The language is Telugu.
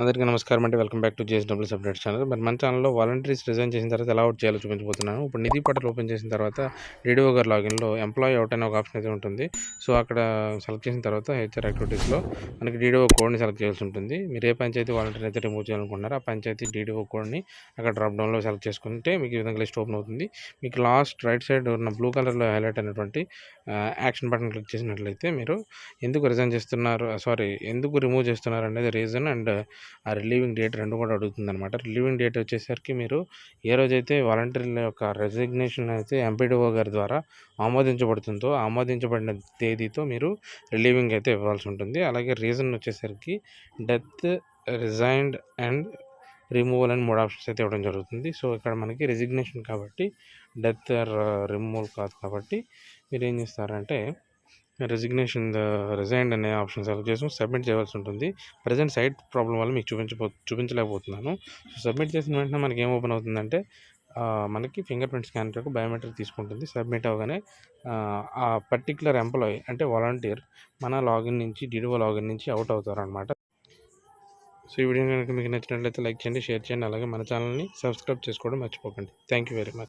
అందరికీ నమస్కారం అండి. Welcome back to JSW subject channel. మరి మన ఛానల్లో వాలంటీర్స్ రిజైన్ చేసిన తర్వాత ఎలా అవుట్ చేయాలో చూపించబోతున్నాను. ఇప్పుడు నిధి పటల్ ఓపెన్ చేసిన తర్వాత డీడీఓ గారి లాగిన్లో ఎంప్లాయీ అవుట్ అనే ఒక ఆప్షన్ అయితే ఉంటుంది. సో అక్కడ సెలెక్ట్ చేసిన తర్వాత హెచ్ఆర్ యాక్టివిటీస్లో మనకి డీడీఓ కోడ్ని సెలెక్ట్ చేయాల్సి ఉంటుంది. మీరు ఏ పంచాయతీ వాలంటీర్ అయితే రిమూవ్ చేయాలనుకుంటున్నారో ఆ పంచాయతీ డీడీఓ కోడ్ని అక్కడ డ్రాప్ డౌన్లో సెలెక్ట్ చేసుకుంటే మీకు ఈ విధంగా లిస్ట్ ఓపెన్ అవుతుంది. మీకు లాస్ట్ రైట్ సైడ్ ఉన్న బ్లూ కలర్లో హైలైట్ అయినటువంటి యాక్షన్ బటన్ క్లిక్ చేసినట్లయితే మీరు ఎందుకు రిజైన్ చేస్తున్నారు సారీ ఎందుకు రిమూవ్ చేస్తున్నారు అనేది రీజన్ అండ్ ఆ రిలీవింగ్ డేట్ రెండు కూడా అడుగుతుంది అనమాట రిలీవింగ్ డేట్ వచ్చేసరికి మీరు ఏ రోజైతే వాలంటీర్ల యొక్క రెసిగ్నేషన్ అయితే ఎంపీడీఓ గారి ద్వారా ఆమోదించబడుతుందో ఆమోదించబడిన తేదీతో మీరు రిలీవింగ్ అయితే ఇవ్వాల్సి ఉంటుంది. అలాగే రీజన్ వచ్చేసరికి డెత్ రిజైన్డ్ అండ్ రిమూవల్ అని మూడు ఆప్షన్స్ అయితే ఇవ్వడం జరుగుతుంది. సో ఇక్కడ మనకి రెసిగ్నేషన్ కాబట్టి డెత్ రిమూవల్ కాదు కాబట్టి మీరు ఏం చేస్తారంటే రెసిగ్నేషన్ రిజైన్డ్ అనే ఆప్షన్ సెలెక్ట్ చేసి. సబ్మిట్ చేయాల్సి ఉంటుంది. ప్రజెంట్ సైట్ ప్రాబ్లం వల్ల మీకు చూపించబో చూపించలేకపోతున్నాను. సో సబ్మిట్ చేసిన వెంటనే మనకి ఏం ఓపెన్ అవుతుందంటే మనకి ఫింగర్ ప్రింట్ స్కాన్ యొక్క బయోమెట్రిక్ తీసుకుంటుంది. సబ్మిట్ అవగానే ఆ పర్టికులర్ ఎంప్లాయీ అంటే వాలంటీర్ మన లాగిన్ నుంచి డిడిఓ లాగిన్ నుంచి అవుట్ అవుతారు అనమాట సో ఈ వీడియో కనుక మీకు నచ్చినట్లయితే లైక్ చేయండి షేర్ చేయండి అలాగే మన ఛానల్ని సబ్స్క్రైబ్ చేసుకోవడం మర్చిపోకండి. Thank you very much